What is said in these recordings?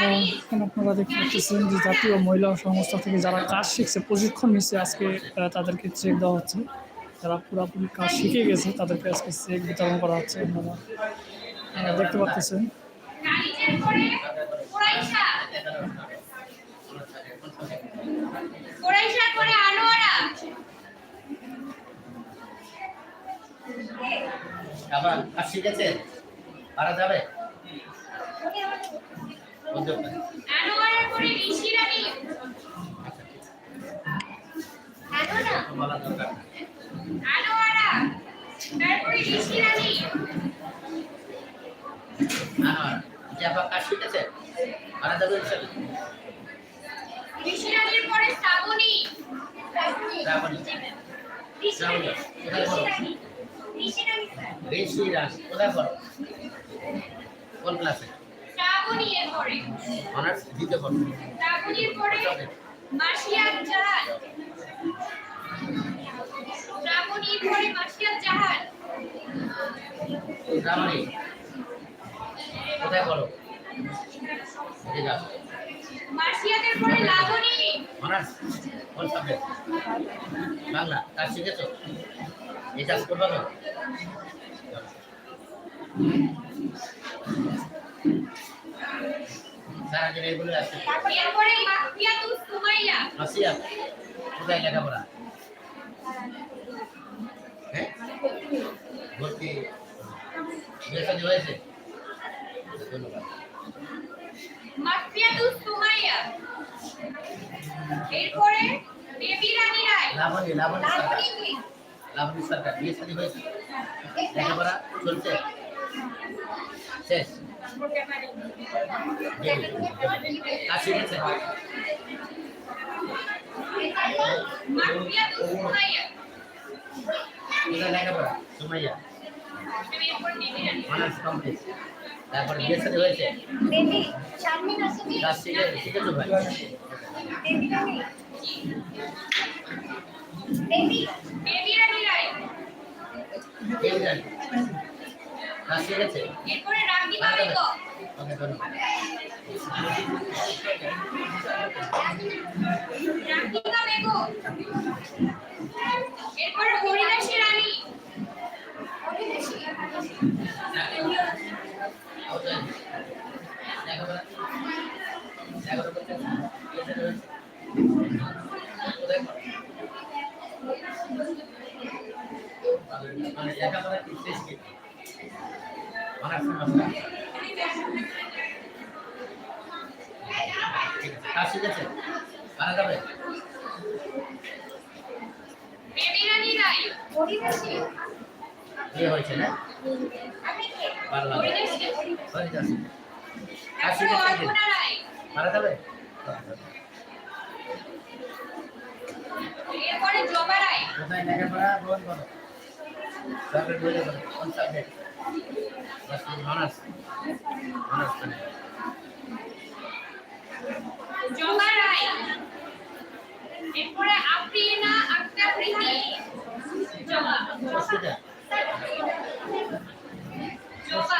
এখানে আপনারা দেখতে পাচ্ছেন যে জাতীয় মহিলা সংস্থা থেকে যারা কাজ শিখছে, প্রশিক্ষণ নিচ্ছে আজকে তাদেরকে চেক দেওয়া হচ্ছে। যারা পুরোপুরি কাজ শিখে গেছে, তাদেরকে আজকে চেক বিতরণ করা হচ্ছে। আপনারা দেখতে পাচ্ছেন। আবার কাজ শিখেছে? পারা যাবে? পরে শ্রাবণী। শ্রাবণী। কোথায় ঋষি পড়ো? কোন ক্লাসে শ্রাবণী এর পরে অনার্স দ্বিতীয় পড়ো শ্রাবণীর পরে মাসিয়াত জাহান শ্রাবণীর পরে মাসিয়াত জাহান শ্রাবণী কোথায় পড়ো? ঠিক আছে মাসিয়াতের পরে লাবণী অনার্স কোন সাবজেক্ট বাংলা কাজ শিখেছো? এই কাজ করবে তো? সারাদিন এগুলো আছে। এরপরে মাফিয়াতুস সুমাইয়া। মাসিয়া কোথায় লেখাপড়া? হ্যাঁ? ভর্তি হয়েছে ধন্যবাদ। মাফিয়াতুস সুমাইয়া। এরপরে বেবি রানী রায়। লাবণী লাবণী সরকার। লাবণী লাবণী সরকার বিয়ে শাদী হয়েছে? লেখাপড়া চলছে? শেষ। দেবী কাজ সুমাইয়া। বেবি অনার্স কমপ্লিট তারপরে বিয়ে শাদী হয়েছে? বেবি কাজ শিখে শিখেছো ভাই? বেবি রানী বেবি। বেবি রানী কাজ শিখেছে এরপরে রাগিবা বেগম ওকে ধন্যবাদ রাগিবা বেগম কাজ শিখেছে? পারা যাবে বিয়ে হয়েছে না? পারা যাবে এরপরে জবা রায় কোথায় লেখাপড়া গ্রহণ করো সরকারি বইতে করো কোন সাবজেক্ট অনার্স অনার্স জবা রায় এরপরে আফরিনা আক্তার প্রীতি জবা অসুবিধা জবা অসুবিধা ও জবা জবা এটা চলছে আফরিনা কোথায় পড়ো? আফরিনা আক্তার অনার্স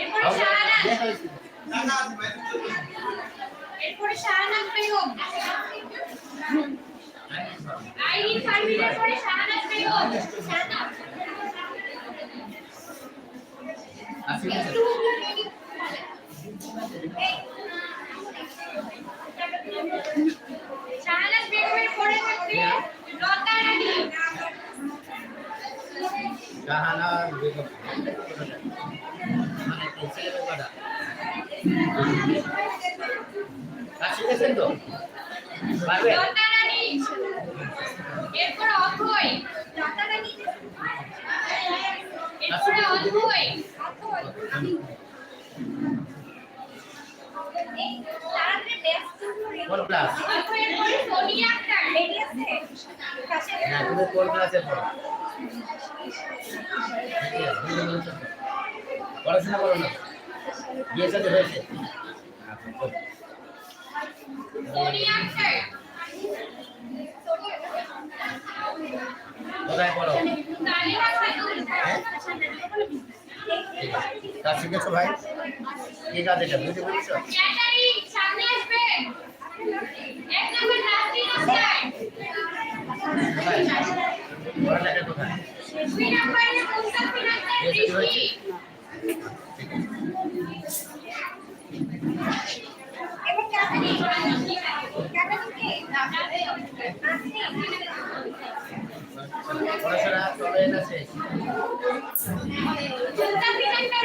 এরপরে শাহানাজ এরপরে শাহানাজ বেগম আইরিন পারভিনের পরে শাহানাজ বেগম শাহানাজ কাজ শিখেছে শাহানাজ বেগমের পরে থাকবে লতা রানী জাহানার বেগম শিখেছেন তো পারবেন এরপরে অথই এরপরে অথই কোন ক্লাস কোন ক্লাসের পর পড়াশোনা করো না বিয়ের সাথে হয়েছে কোথায় পড়ো কাজ শিখেছো ভাই কি কাজ এটা বুঝতে পেরেছো কোথায় পড়ালেখা কোথায়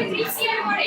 খ্রিস্টান করে